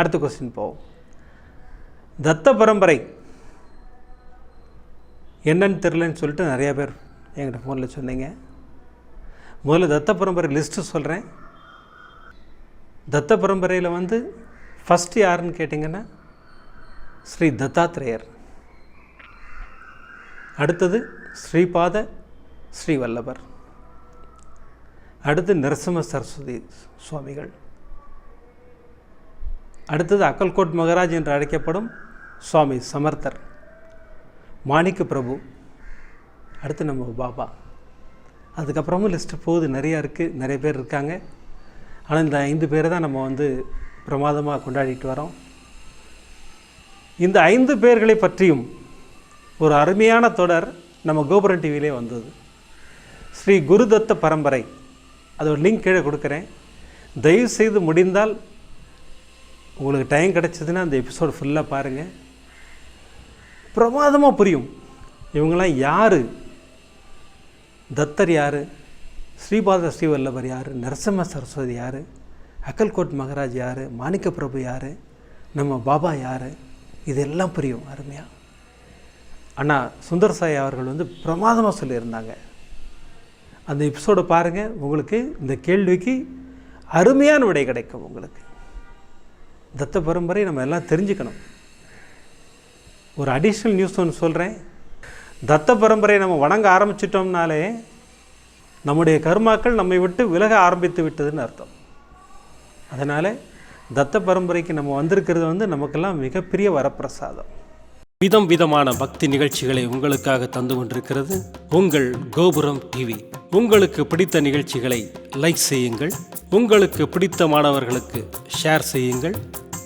அடுத்த கொஸ்டின் போவோம். தத்த பரம்பரை என்னன்னு தெரிலன்னு சொல்லிட்டு நிறையா பேர் என்கிட்ட ஃபோனில் சொன்னீங்க. முதல்ல தத்த பரம்பரை லிஸ்ட்டு சொல்கிறேன் தத்த பரம்பரையில் வந்து ஃபஸ்ட்டு யாருன்னு கேட்டிங்கன்னா ஸ்ரீ தத்தாத்ரேயர். அடுத்தது ஸ்ரீபாத ஸ்ரீ வல்லபர் அடுத்து நரசிம்ம சரஸ்வதி சுவாமிகள். அடுத்தது அக்கல்கோட் மகராஜ் என்று அழைக்கப்படும் சுவாமி சமர்த்தர். மாணிக்க பிரபு. அடுத்து நம்ம பாபா. அதுக்கப்புறமும் லிஸ்ட்டு போகுது. நிறையா இருக்குது நிறைய பேர் இருக்காங்க. ஆனால் இந்த ஐந்து பேரை தான் நம்ம வந்து பிரமாதமாக கொண்டாடிட்டு வரோம். இந்த ஐந்து பேர்களை பற்றியும் ஒரு அருமையான தொடர் நம்ம கோபுரம் டிவியிலே வந்தது. ஸ்ரீ குருதத்த பரம்பரை. அதோட லிங்க் கீழே கொடுக்குறேன். தயவு செய்து முடிந்தால் உங்களுக்கு டைம் கிடச்சிதுன்னா அந்த எபிசோடு ஃபுல்லாக பாருங்கள் பிரமாதமாக புரியும். இவங்கெல்லாம் யார்? தத்தர் யார்? ஸ்ரீபாத ஸ்ரீவல்லபர் யார்? நரசிம்ம சரஸ்வதி யார்? அக்கல்கோட் மகராஜ் யார்? மாணிக்க பிரபு யார்? நம்ம பாபா யார்? இதெல்லாம் புரியும் அருமையாக அண்ணா சுந்தர் சாய் அவர்கள் வந்து பிரமாதமாக சொல்லியிருந்தாங்க. அந்த எபிசோடை பாருங்கள் உங்களுக்கு இந்த கேள்விக்கு அருமையான விடை கிடைக்கும் உங்களுக்கு. தத்த பரம்பரை நம்ம எல்லாம் தெரிஞ்சுக்கணும். ஒரு அடிஷ்னல் நியூஸ் ஒன்று சொல்கிறேன் தத்த பரம்பரையை நம்ம வணங்க ஆரம்பிச்சிட்டோம்னாலே நம்முடைய கர்மாக்கள் நம்மை விட்டு விலக ஆரம்பித்து விட்டதுன்னு அர்த்தம். அதனால் தத்த பரம்பரைக்கு நம்ம வந்திருக்கிறது வந்து நமக்கெல்லாம் மிகப்பெரிய வரப்பிரசாதம். விதம் விதமான பக்தி நிகழ்ச்சிகளை உங்களுக்காக தந்து கொண்டிருக்கிறது உங்கள் கோபுரம் டிவி. உங்களுக்கு பிடித்த நிகழ்ச்சிகளை லைக் செய்யுங்கள். உங்களுக்கு பிடித்த மாணவர்களுக்கு ஷேர் செய்யுங்கள்.